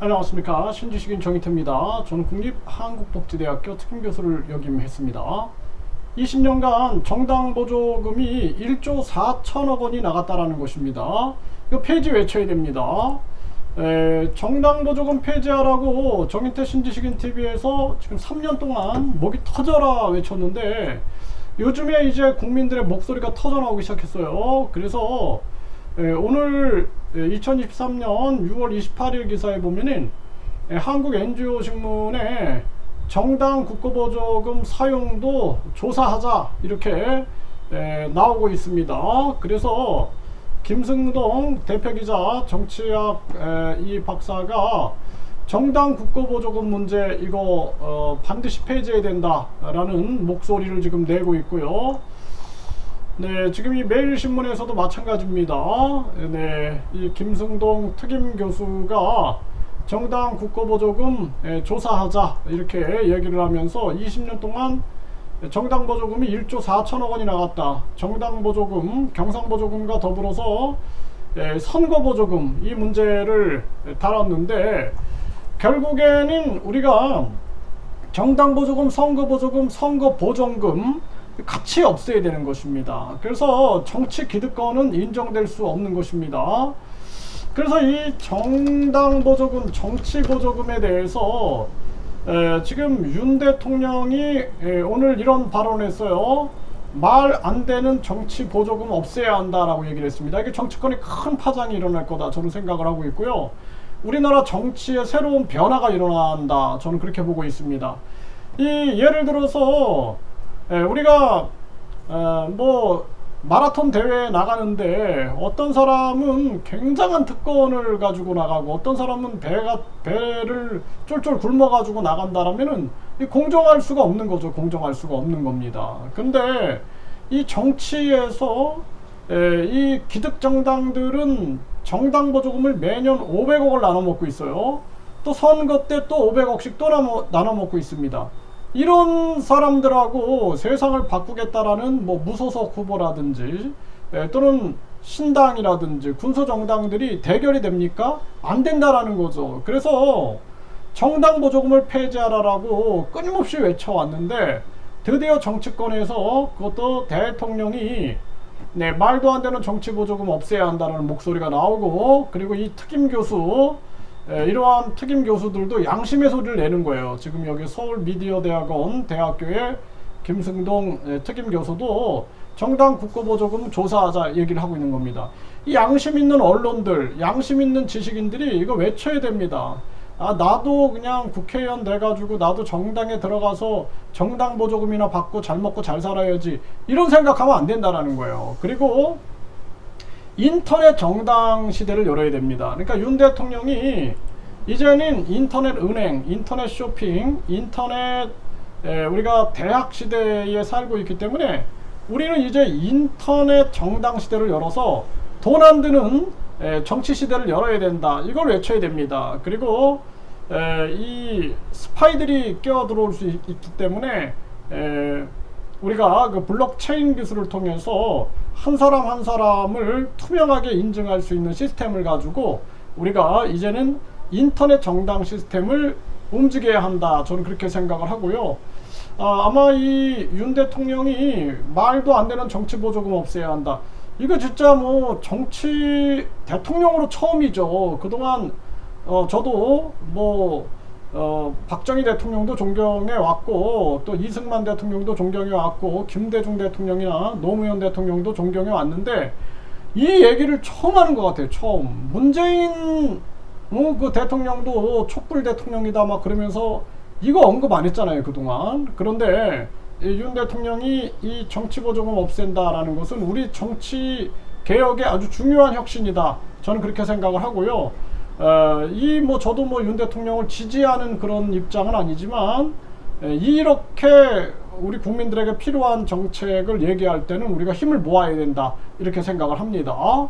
안녕하십니까 신지식인 정희태입니다. 저는 국립한국복지대학교 특임교수를 역임했습니다. 20년간 정당 보조금이 1조 4천억 원이 나갔다라는 것입니다. 이거 폐지 외쳐야 됩니다. 에, 정당 보조금 폐지하라고 정인태 신지식인 TV에서 지금 3년 동안 목이 터져라 외쳤는데 요즘에 이제 국민들의 목소리가 터져나오기 시작했어요. 그래서 에, 오늘 2023년 6월 28일 기사에 보면은 에, 한국 NGO 신문에 정당 국고보조금 사용도 조사하자 이렇게 에, 나오고 있습니다. 그래서 김승동 대표기자 정치학 에, 이 박사가 정당 국고보조금 문제 이거 어, 반드시 폐지해야 된다라는 목소리를 지금 내고 있고요. 네, 지금 이 매일신문에서도 마찬가지입니다. 네, 이 김승동 특임 교수가 정당 국고보조금 에, 조사하자 이렇게 얘기를 하면서 20년 동안 정당 보조금이 1조 4천억 원이 나갔다. 정당 보조금, 경상 보조금과 더불어서 에, 선거 보조금 이 문제를 다뤘는데 결국에는 우리가 정당 보조금, 선거 보조금, 선거 보정금 같이 없애야 되는 것입니다. 그래서 정치 기득권은 인정될 수 없는 것입니다. 그래서 이 정당 보조금, 정치 보조금에 대해서 에, 지금 윤 대통령이 에, 오늘 이런 발언을 했어요. 말 안 되는 정치 보조금 없애야 한다라고 얘기를 했습니다. 이게 정치권에 큰 파장이 일어날 거다 저는 생각을 하고 있고요. 우리나라 정치에 새로운 변화가 일어난다 저는 그렇게 보고 있습니다. 이 예를 들어서 에, 우리가 어, 뭐 마라톤 대회에 나가는데 어떤 사람은 굉장한 특권을 가지고 나가고 어떤 사람은 배가 배를 쫄쫄 굶어 가지고 나간다라면은 이 공정할 수가 없는 거죠. 공정할 수가 없는 겁니다. 근데 이 정치에서 에, 이 기득 정당들은 정당 보조금을 매년 500억을 나눠 먹고 있어요. 또 선거 때 또 500억씩 또 나눠 먹고 있습니다. 이런 사람들하고 세상을 바꾸겠다라는 뭐 무소속 후보라든지 예, 또는 신당이라든지 군소 정당들이 대결이 됩니까? 안 된다라는 거죠. 그래서 정당 보조금을 폐지하라라고 끊임없이 외쳐왔는데 드디어 정치권에서 그것도 대통령이 네, 말도 안 되는 정치 보조금 없애야 한다는 목소리가 나오고 그리고 이 특임 교수 에, 이러한 특임 교수들도 양심의 소리를 내는 거예요. 지금 여기 서울 미디어 대학원 대학교의 김승동 에, 특임 교수도 정당 국고보조금 조사하자 얘기를 하고 있는 겁니다. 이 양심 있는 언론들, 양심 있는 지식인들이 이거 외쳐야 됩니다. 아, 나도 그냥 국회의원 돼가지고 나도 정당에 들어가서 정당 보조금이나 받고 잘 먹고 잘 살아야지. 이런 생각하면 안 된다라는 거예요. 그리고 인터넷 정당 시대를 열어야 됩니다. 그러니까 윤 대통령이 이제는 인터넷 은행, 인터넷 쇼핑, 인터넷 에, 우리가 대학 시대에 살고 있기 때문에 우리는 이제 인터넷 정당 시대를 열어서 돈 안 드는 에, 정치 시대를 열어야 된다. 이걸 외쳐야 됩니다. 그리고 에, 이 스파이들이 끼어들어올 수 있, 기 때문에 에, 우리가 그 블록체인 기술을 통해서 한 사람 한 사람을 투명하게 인증할 수 있는 시스템을 가지고 우리가 이제는 인터넷 정당 시스템을 움직여야 한다. 저는 그렇게 생각을 하고요. 아, 아마 이 윤 대통령이 말도 안 되는 정치 보조금 없애야 한다. 이거 진짜 뭐 정치 대통령으로 처음이죠. 그동안 어, 저도 뭐 어, 박정희 대통령도 존경해 왔고 또 이승만 대통령도 존경해 왔고 김대중 대통령이나 노무현 대통령도 존경해 왔는데 이 얘기를 처음 하는 것 같아요. 처음 문재인 뭐그 대통령도 촛불 대통령이다 막 그러면서 이거 언급 안 했잖아요 그동안. 그런데 윤 대통령이 이 정치 보조금 없앤다라는 것은 우리 정치 개혁의 아주 중요한 혁신이다. 저는 그렇게 생각을 하고요. 어, 이뭐 저도 뭐 윤 대통령을 지지하는 그런 입장은 아니지만 에, 이렇게 우리 국민들에게 필요한 정책을 얘기할 때는 우리가 힘을 모아야 된다 이렇게 생각을 합니다.